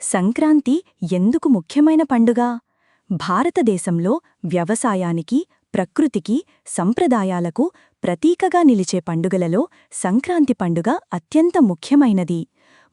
సంక్రాంతి ఎందుకు ముఖ్యమైన పండుగ? భారతదేశంలో వ్యవసాయానికి ప్రకృతికి సంప్రదాయాలకు ప్రతీకగా నిలిచే పండుగలలో సంక్రాంతి పండుగ అత్యంత ముఖ్యమైనది.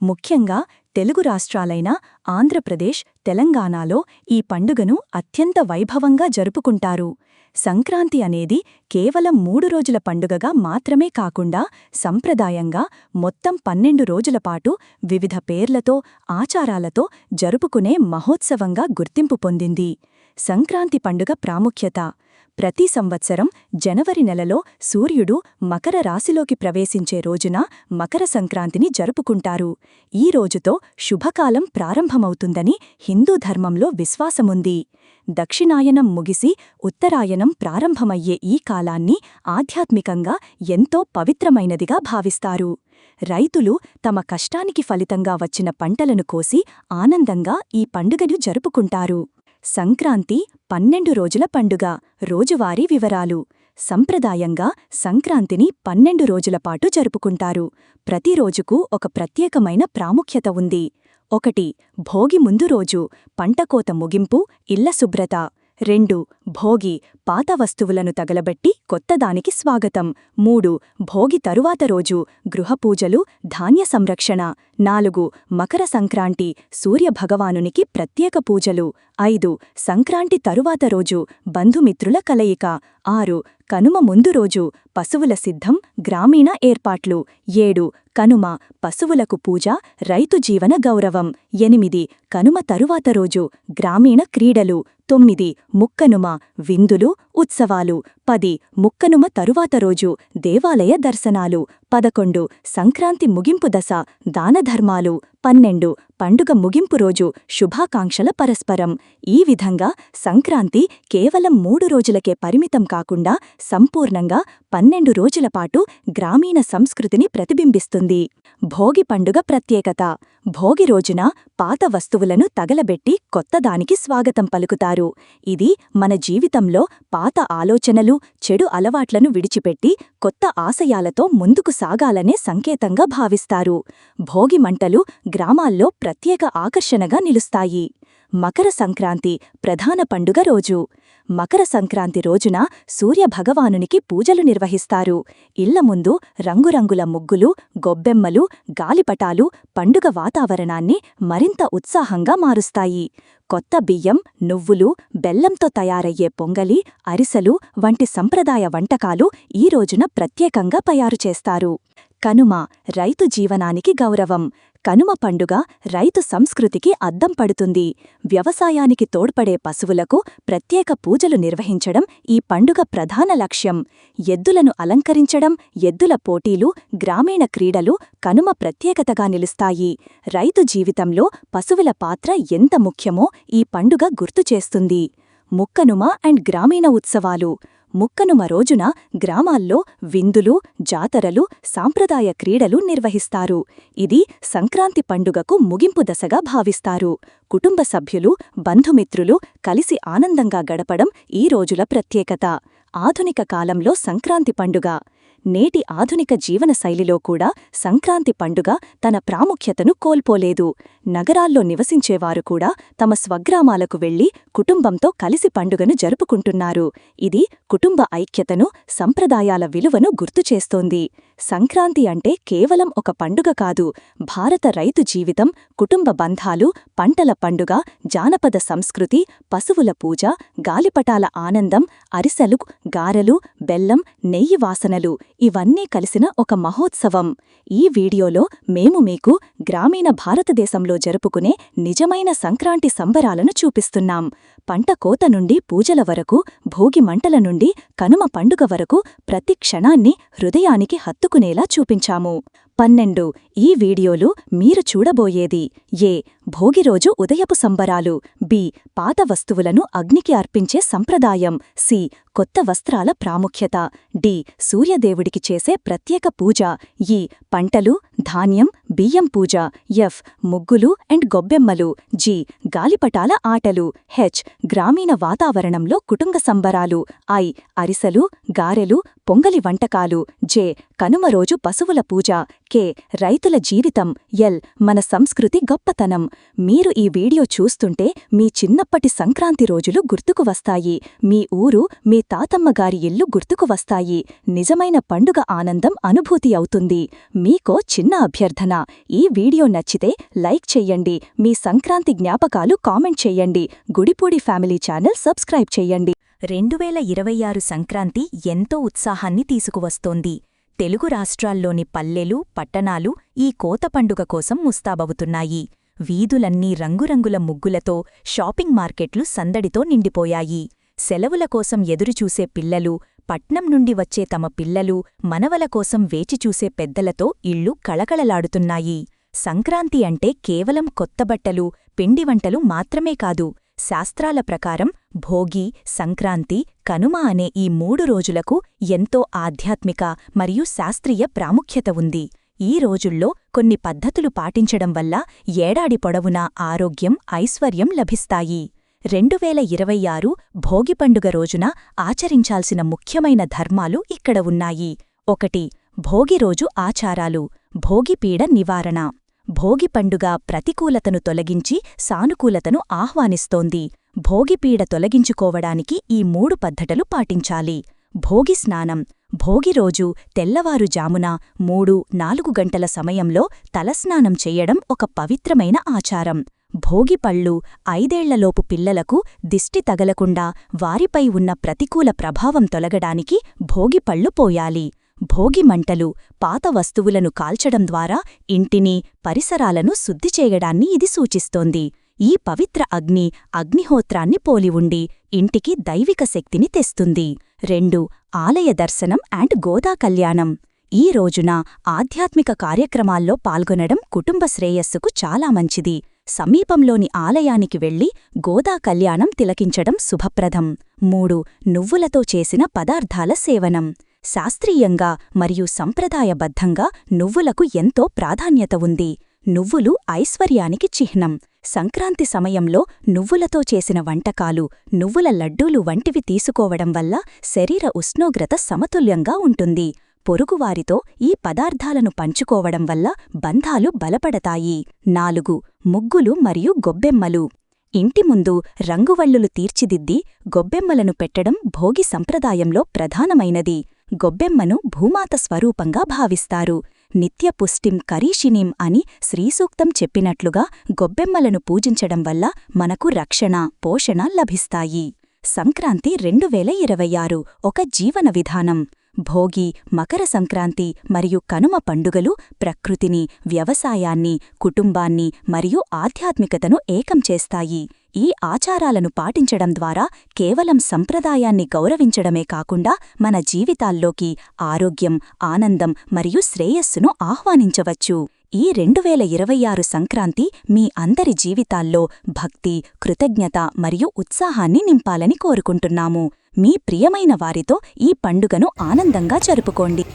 ముఖ్యంగా తెలుగు రాష్ట్రాలైన ఆంధ్రప్రదేశ్ తెలంగాణలో ఈ పండుగను అత్యంత వైభవంగా జరుపుకుంటారు. సంక్రాంతి అనేది కేవలం మూడు రోజుల పండుగగా మాత్రమే కాకుండా సంప్రదాయంగా మొత్తం పన్నెండు రోజుల పాటు వివిధ పేర్లతో ఆచారాలతో జరుపుకునే మహోత్సవంగా గుర్తింపు పొందింది. సంక్రాంతి పండుగ ప్రాముఖ్యత. ప్రతి సంవత్సరం జనవరి నెలలో సూర్యుడు మకర రాశిలోకి ప్రవేశించే రోజున మకర సంక్రాంతిని జరుపుకుంటారు. ఈ రోజుతో శుభకాలం ప్రారంభమవుతుందని హిందూ ధర్మంలో విశ్వాసముంది. దక్షిణాయనం ముగిసి ఉత్తరాయణం ప్రారంభమయ్యే ఈ కాలాన్ని ఆధ్యాత్మికంగా ఎంతో పవిత్రమైనదిగా భావిస్తారు. రైతులు తమ కష్టానికి ఫలితంగా వచ్చిన పంటలను కోసి ఆనందంగా ఈ పండుగను జరుపుకుంటారు. సంక్రాంతి పన్నెండు రోజుల పండుగ. రోజువారీ వివరాలు. సంప్రదాయంగా సంక్రాంతిని పన్నెండు రోజులపాటు జరుపుకుంటారు. ప్రతిరోజుకు ఒక ప్రత్యేకమైన ప్రాముఖ్యత ఉంది. ఒకటి భోగి ముందు రోజు పంటకోత ముగింపు ఇళ్ళ శుభ్రత. రెండు భోగి పాత వస్తువులను తగలబెట్టి కొత్తదానికి స్వాగతం. మూడు భోగి తరువాత రోజు గృహపూజలు ధాన్య సంరక్షణ. నాలుగు మకర సంక్రాంతి సూర్యభగవానునికి ప్రత్యేక పూజలు. ఐదు సంక్రాంతి తరువాత రోజు బంధుమిత్రుల కలయిక. ఆరు కనుమ ముందు రోజు పశువుల సిద్ధం గ్రామీణ ఏర్పాట్లు. ఏడు కనుమ పశువులకు పూజ రైతు జీవన గౌరవం. ఎనిమిది కనుమ తరువాత రోజు గ్రామీణ క్రీడలు. తొమ్మిది ముక్కనుమ విందులు ఉత్సవాలు. పది ముక్కనుమ తరువాత రోజు దేవాలయ దర్శనాలు. పదకొండు సంక్రాంతి ముగింపు దశ దానధర్మాలు పన్నెండు పండుగ ముగింపు రోజు శుభాకాంక్షల పరస్పరం. ఈ విధంగా సంక్రాంతి కేవలం మూడు రోజులకే పరిమితం కాకుండా సంపూర్ణంగా పన్నెండు రోజులపాటు గ్రామీణ సంస్కృతిని ప్రతిబింబిస్తుంది. భోగి పండుగ ప్రత్యేకత. భోగి రోజున పాత వస్తువులను తగలబెట్టి కొత్తదానికి స్వాగతం పలుకుతారు. ఇది మన జీవితంలో పాత ఆలోచనలు చెడు అలవాట్లను విడిచిపెట్టి కొత్త ఆశయాలతో ముందుకు సాగాలనే సంకేతంగా భావిస్తారు. భోగి మంటలు గ్రామాల్లో ప్రత్యేక ఆకర్షణగా నిలుస్తాయి. మకర సంక్రాంతి ప్రధాన పండుగ రోజు. మకర సంక్రాంతి రోజున సూర్యభగవానునికి పూజలు నిర్వహిస్తారు. ఇళ్ళ ముందు రంగురంగుల ముగ్గులు గొబ్బెమ్మలు గాలిపటాలు పండుగ వాతావరణాన్ని మరింత ఉత్సాహంగా మారుస్తాయి. కొత్త బియ్యం నువ్వులు బెల్లంతో తయారయ్యే పొంగలి అరిసెలు వంటి సంప్రదాయ వంటకాలు ఈ రోజున ప్రత్యేకంగా తయారు చేస్తారు. కనుమ రైతు జీవనానికి గౌరవం. కనుమ పండుగ రైతు సంస్కృతికి అద్దం పడుతుంది. వ్యవసాయానికి తోడ్పడే పశువులకు ప్రత్యేక పూజలు నిర్వహించడం ఈ పండుగ ప్రధాన లక్ష్యం. ఎద్దులను అలంకరించడం ఎద్దుల పోటీలు గ్రామీణ క్రీడలు కనుమ ప్రత్యేకతగా నిలుస్తాయి. రైతు జీవితంలో పశువుల పాత్ర ఎంత ముఖ్యమో ఈ పండుగ గుర్తుచేస్తుంది ముక్కనుమ అండ్ గ్రామీణ ఉత్సవాలు. ముక్కనుమ రోజున గ్రామాల్లో విందులు జాతరలు సాంప్రదాయ క్రీడలు నిర్వహిస్తారు. ఇది సంక్రాంతి పండుగకు ముగింపు దశగా భావిస్తారు. కుటుంబ సభ్యులు బంధుమిత్రులు కలిసి ఆనందంగా గడపడం ఈ రోజుల ప్రత్యేకత. ఆధునిక కాలంలో సంక్రాంతి పండుగ. నేటి ఆధునిక జీవనశైలిలో కూడా సంక్రాంతి పండుగ తన ప్రాముఖ్యతను కోల్పోలేదు. నగరాల్లో నివసించేవారు కూడా తమ స్వగ్రామాలకు వెళ్ళి కుటుంబంతో కలిసి పండుగను జరుపుకుంటున్నారు. ఇది కుటుంబ ఐక్యతను సంప్రదాయాల విలువను గుర్తుచేస్తోంది సంక్రాంతి అంటే కేవలం ఒక పండుగ కాదు భారత రైతు జీవితం కుటుంబ బంధాలు పంటల పండుగ జానపద సంస్కృతి పశువుల పూజ గాలిపటాల ఆనందం అరిసెలు గారెలు బెల్లం నెయ్యి వాసనలు ఇవన్నీ కలిసిన ఒక మహోత్సవం. ఈ వీడియోలో మేము మీకు గ్రామీణ భారతదేశంలో జరుపుకునే నిజమైన సంక్రాంతి సంబరాలను చూపిస్తున్నాం. పంట కోత నుండి పూజల వరకు భోగి మంటల నుండి కనుమ పండుగ వరకు ప్రతి క్షణాన్ని హృదయానికి హత్తుకునేలా చూపించాము. పన్నెండు ఈ వీడియోలు మీరు చూడబోయేది. ఏ భోగిరోజు ఉదయపు సంబరాలు. బి పాత వస్తువులను అగ్నికి అర్పించే సంప్రదాయం. సి కొత్త వస్త్రాల ప్రాముఖ్యత. డి. సూర్యదేవుడికి చేసే ప్రత్యేక పూజ. ఈ. పంటలు ధాన్యం బియ్యం పూజ. ఎఫ్. ముగ్గులు అండ్ గొబ్బెమ్మలు. జి. గాలిపటాల ఆటలు. హెచ్. గ్రామీణ వాతావరణంలో కుటుంబ సంబరాలు. ఐ. అరిసెలు గారెలు పొంగలి వంటకాలు. జె. కనుమ రోజు పశువుల పూజ. కే. రైతుల జీవితం. ఎల్. మన సంస్కృతి గొప్పతనం. మీరు ఈ వీడియో చూస్తుంటే మీ చిన్నప్పటి సంక్రాంతి రోజులు గుర్తుకు వస్తాయి. మీ ఊరు మీ తాతమ్మగారి ఇల్లు గుర్తుకు వస్తాయి. నిజమైన పండుగ ఆనందం అనుభూతి అవుతుంది. మీకో చిన్న అభ్యర్థన. ఈ వీడియో నచ్చితే లైక్ చెయ్యండి మీ సంక్రాంతి జ్ఞాపకాలు కామెంట్ చెయ్యండి గుడిపూడి ఫ్యామిలీ ఛానల్ సబ్స్క్రైబ్ చెయ్యండి రెండువేల ఇరవై ఆరు సంక్రాంతి ఎంతో ఉత్సాహాన్ని తీసుకువస్తోంది. తెలుగు రాష్ట్రాల్లోని పల్లెలు పట్టణాలు ఈ కోత పండుగ కోసం ముస్తాబవుతున్నాయి. వీధులన్నీ రంగురంగుల ముగ్గులతో షాపింగ్ మార్కెట్లు సందడితో నిండిపోయాయి. సెలవుల కోసం ఎదురుచూసే పిల్లలు పట్నం నుండి వచ్చే తమ పిల్లలు మనవల కోసం వేచిచూసే పెద్దలతో ఇళ్ళు కళకళలాడుతున్నాయి. సంక్రాంతి అంటే కేవలం కొత్తబట్టలు పిండివంటలు మాత్రమే కాదు శాస్త్రాల ప్రకారం భోగి సంక్రాంతి కనుమ అనే ఈ మూడు రోజులకు ఎంతో ఆధ్యాత్మిక మరియు శాస్త్రీయ ప్రాముఖ్యత ఉంది. ఈ రోజుల్లో కొన్ని పద్ధతులు పాటించడం వల్ల ఏడాది పొడవునా ఆరోగ్యం ఐశ్వర్యం లభిస్తాయి. రెండువేల ఇరవై ఆరు భోగి పండుగ రోజున ఆచరించాల్సిన ముఖ్యమైన ధర్మాలు ఇక్కడ ఉన్నాయి. ఒకటి భోగి రోజు ఆచారాలు భోగిపీడ నివారణ. భోగి పండుగ ప్రతికూలతను తొలగించి సానుకూలతను ఆహ్వానిస్తోంది. భోగిపీడ తొలగించుకోవడానికి ఈ మూడు పద్ధతులు పాటించాలి. భోగి స్నానం భోగి రోజు తెల్లవారుజామున మూడు నాలుగు గంటల సమయంలో తలస్నానం చెయ్యడం ఒక పవిత్రమైన ఆచారం. భోగిపళ్ళు ఐదేళ్ళలోపు పిల్లలకు దిష్టి తగలకుండా వారిపై ఉన్న ప్రతికూల ప్రభావం తొలగడానికి భోగిపళ్ళు పోయాలి. భోగి మంటలు పాత వస్తువులను కాల్చడం ద్వారా ఇంటిని పరిసరాలను శుద్ధి చేయడాన్ని ఇది సూచిస్తోంది. ఈ పవిత్ర అగ్ని అగ్నిహోత్రాన్ని పోలి ఉండి ఇంటికి దైవిక శక్తిని తెస్తుంది. రెండు ఆలయ దర్శనం అండ్ గోదా కళ్యాణం. ఈ రోజున ఆధ్యాత్మిక కార్యక్రమాల్లో పాల్గొనడం కుటుంబ శ్రేయస్సుకు చాలా మంచిది. సమీపంలోని ఆలయానికి వెళ్ళి గోదా కళ్యాణం తిలకించడం శుభప్రదం. మూడు నువ్వులతో చేసిన పదార్థాల సేవనం. శాస్త్రీయంగా మరియు సంప్రదాయబద్ధంగా నువ్వులకు ఎంతో ప్రాధాన్యత ఉంది. నువ్వులు ఐశ్వర్యానికి చిహ్నం. సంక్రాంతి సమయంలో నువ్వులతో చేసిన వంటకాలు నువ్వుల లడ్డూలు వంటివి తీసుకోవడం వల్ల శరీర ఉష్ణోగ్రత సమతుల్యంగా ఉంటుంది. పొరుగువారితో ఈ పదార్థాలను పంచుకోవడం వల్ల బంధాలు బలపడతాయి. నాలుగు ముగ్గులు మరియు గొబ్బెమ్మలు. ఇంటి ముందు రంగువల్లులు తీర్చిదిద్ది గొబ్బెమ్మలను పెట్టడం భోగి సంప్రదాయంలో ప్రధానమైనది. గొబ్బెమ్మను భూమాత స్వరూపంగా భావిస్తారు. నిత్యపుష్టిం కరీషిణీం అని శ్రీసూక్తం చెప్పినట్లుగా గొబ్బెమ్మలను పూజించడం వల్ల మనకు రక్షణ పోషణ లభిస్తాయి. సంక్రాంతి రెండు వేల ఇరవై ఆరు ఒక జీవన విధానం. భోగి మకర సంక్రాంతి మరియు కనుమ పండుగలు ప్రకృతిని వ్యవసాయాన్ని కుటుంబాన్ని మరియు ఆధ్యాత్మికతను ఏకం చేస్తాయి. ఈ ఆచారాలను పాటించడం ద్వారా కేవలం సంప్రదాయాన్ని గౌరవించడమే కాకుండా మన జీవితాల్లోకి ఆరోగ్యం ఆనందం మరియు శ్రేయస్సును ఆహ్వానించవచ్చు. ఈ రెండువేల ఇరవై ఆరు సంక్రాంతి మీ అందరి జీవితాల్లో భక్తి కృతజ్ఞత మరియు ఉత్సాహాన్ని నింపాలని కోరుకుంటున్నాము. మీ ప్రియమైన వారితో ఈ పండుగను ఆనందంగా జరుపుకోండి.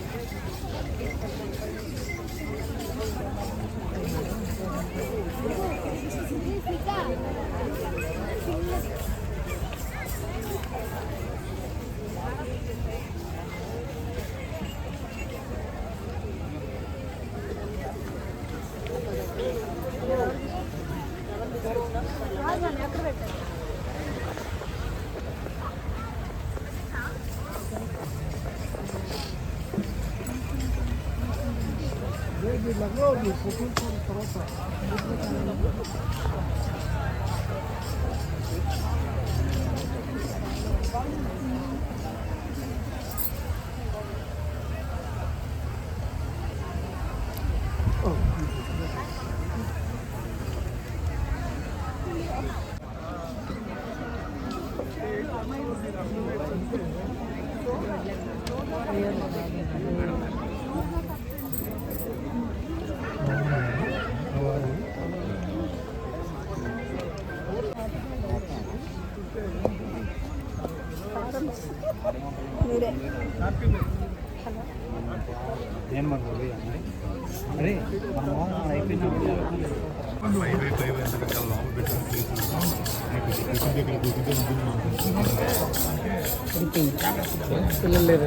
పిల్లలు లేరు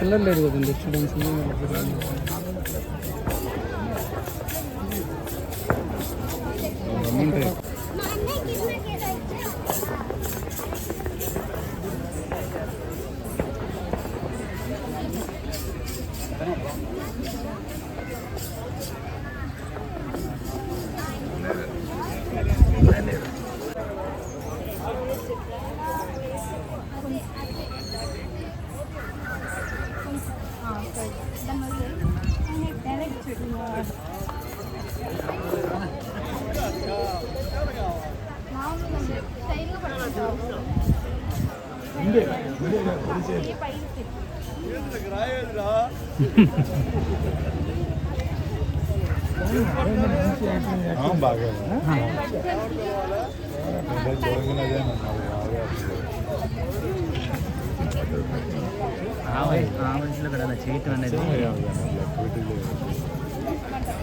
పిల్లలు లేరు కదండి స్టూడెంట్స్ బాగా ఆ మనుషులు కూడా అలా చేయటం అనేది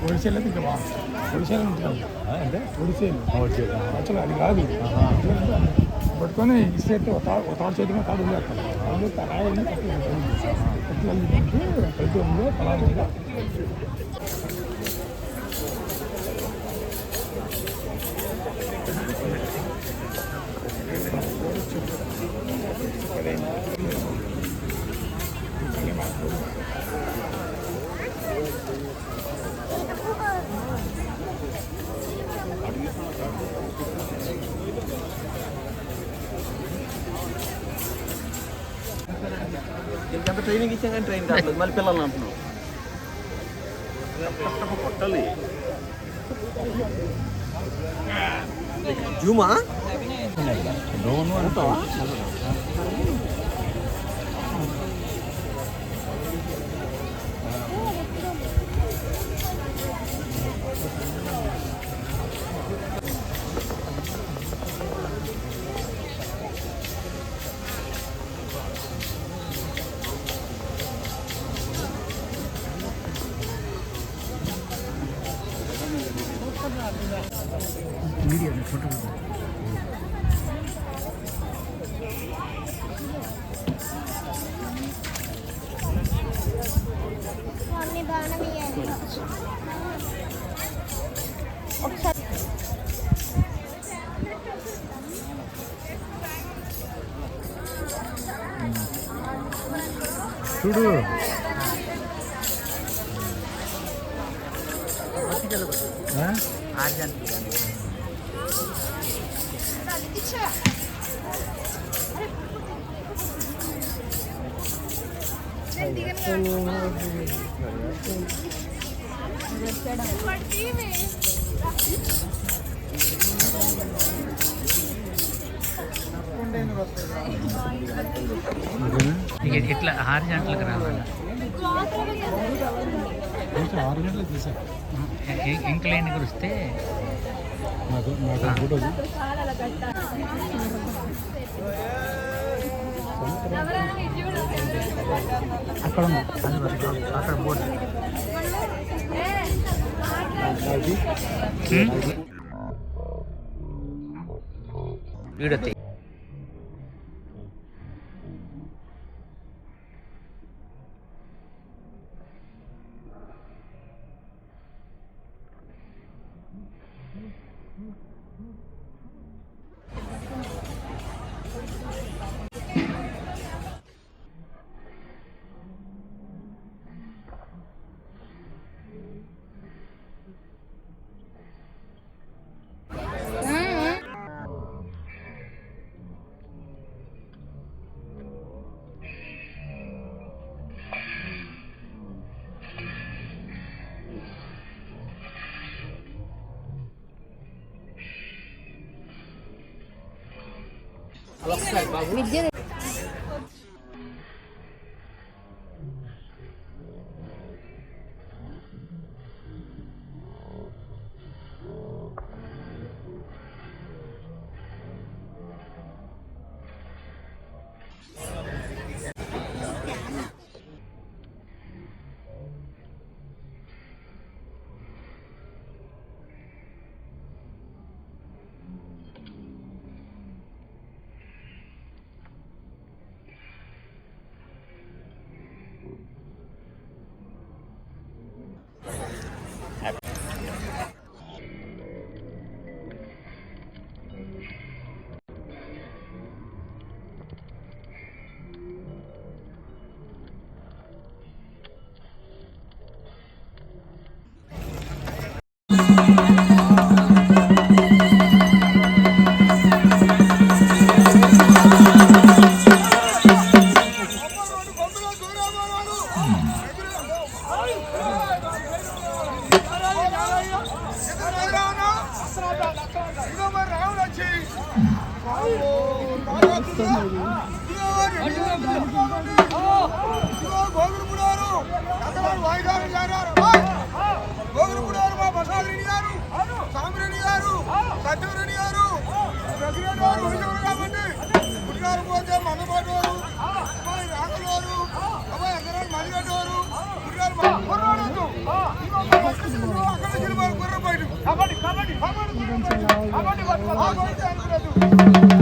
ఒడిసేలు ఇంకా బా ఒడిసేలు ఉంటాయి అంటే ఒడిసేలు అసలు అది కాదు పట్టుకొని ఇస్తే ఒక తా- ఒక తాడు తాడు అందులో రాయని ప్రతి ఒక్కరు తలా మీద ట్రైనింగ్ ఇచ్చాం కానీ ట్రైన్ కావట్లేదు మళ్ళీ పిల్లల్ని అంటున్నాం. కొట్టాలి జూమా ఇక ఇట్లా ఆరు గంటలకు రావాలి ఆరు గంటలకు తీసాను ఇంక్లైన్ వస్తే నాకు నాకు ఫోటో అక్కడ ఉంది అది వరకు. అక్కడ బోర్డు వీడియో Медведы గుడిగారు పోతే మందపాటోరు అమ్మాయి రాకలోరు అమ్మాయి ఎక్కడ మలిగడ్డోరు గుడిగారు కుర్రాడు అక్కడ సినిమాలు కుర్ర బయట కబడ్డీ కబడ్డీ కబడ్డీ కబడ్డీ అనుకున్నది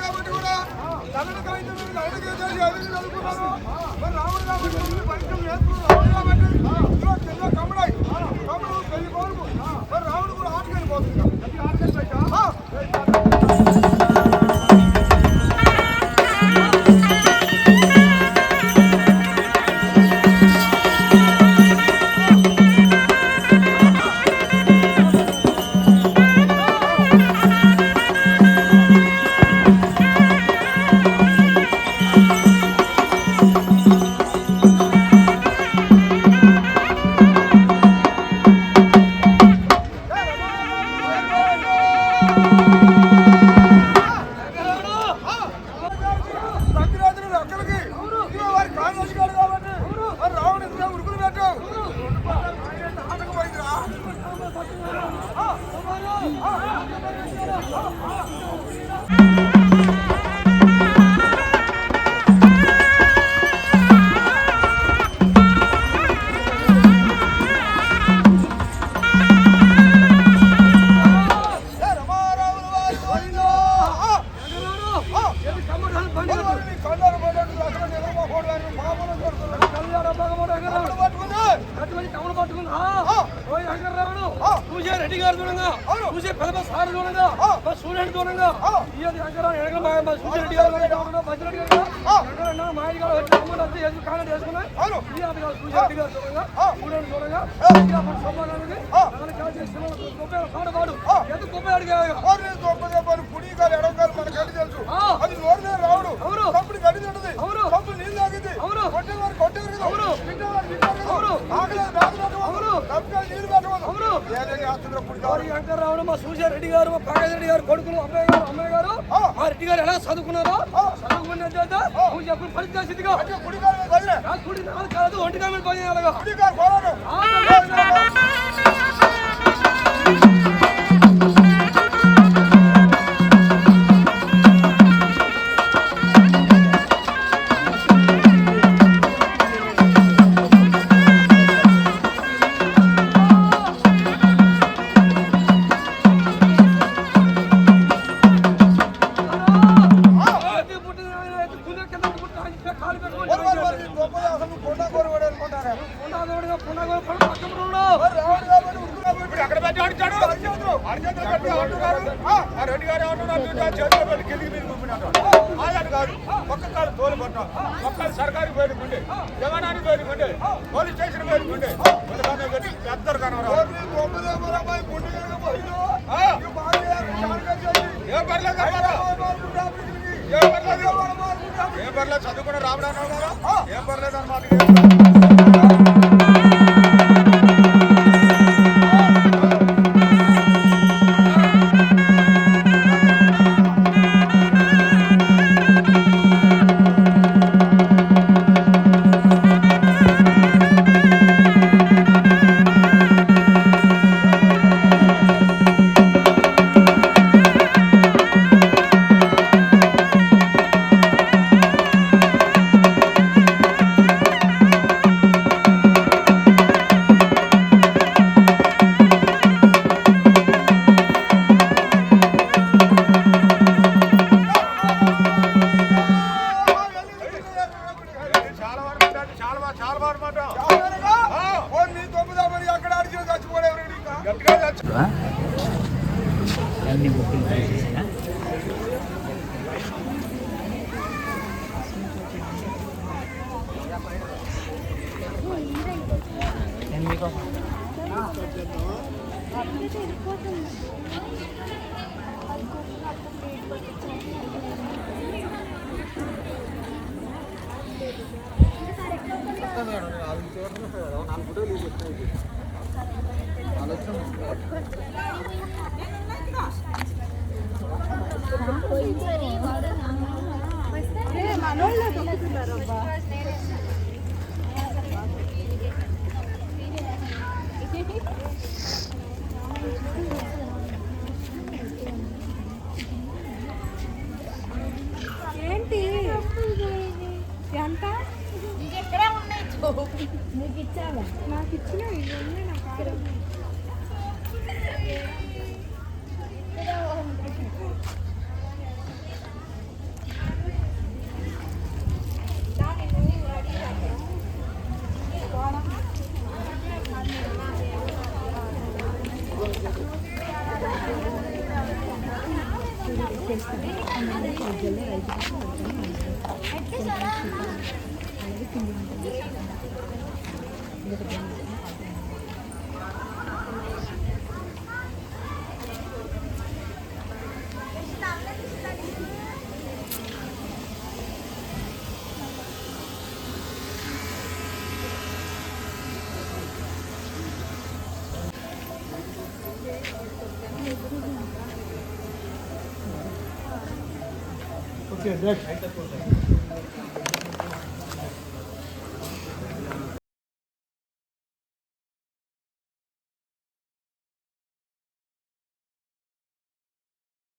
కాబట్టి కూడా తనను కాగితం మీద లైన్ చేసేసి అవి చదువుకున్నారు మరి రాముడు కాబట్టి తొమ్మిది పరిస్థితులు రాముడు కాబట్టి ఇదిగో కింద కమడాయి కమడు పెళ్ళి కోరుకు సంక్రాంతి ఆ. మా చూడంగా ఆ. ఇయ్యాలి శంకర ఎనగ మా మా సూర్య రెడ్డి గారు బజ్రెడ్డి గారు. ఎక్కడ మా ఇంటి గారు వచ్చి అమ్మని వచ్చి వేసి కాంగ్రెస్ గారు సూర్య రెడ్డి గారు చూడంగా ఆ. స్టూడెంట్ చూడంగా ఆ. ఇలా మన సమాధానానికి ఆ. మన కాల్ చేసిన గొప్ప పాట పాడు ఆ. ఎందుకు గొప్ప అడిగారు వారిని గొప్పగా పని కుడి గారు ఎడవ గారు మనకు అన్ని తెలుసు ఆ. అది ఏదైనా చేస్తున్నారు కుడి మరి గారు వెంకటరావుడు మా సూర్య రెడ్డి గారు మా ప్రకాశ్ రెడ్డి గారు కొడుకులు అబ్బాయి గారు అమ్మాయి గారు ఆ. మా రెడ్డి గారు ఎలా చదువుకున్నారో ఆ. చదువుకున్న చేత నువ్వు చెప్పిన ఫలితం స్థితిగా అంటే కుడి గారు మీద వదిలే ఆ కుడి నాలుగు కాదు ఒంటి కామెంట్ పని చేయాలిగా ఏం పర్లేదు చదువుకున్న రామరావు గారు ఏం పర్లేదు అన్నమాట 네, 마놀라 도쿠스 다라바. Gracias. Danke.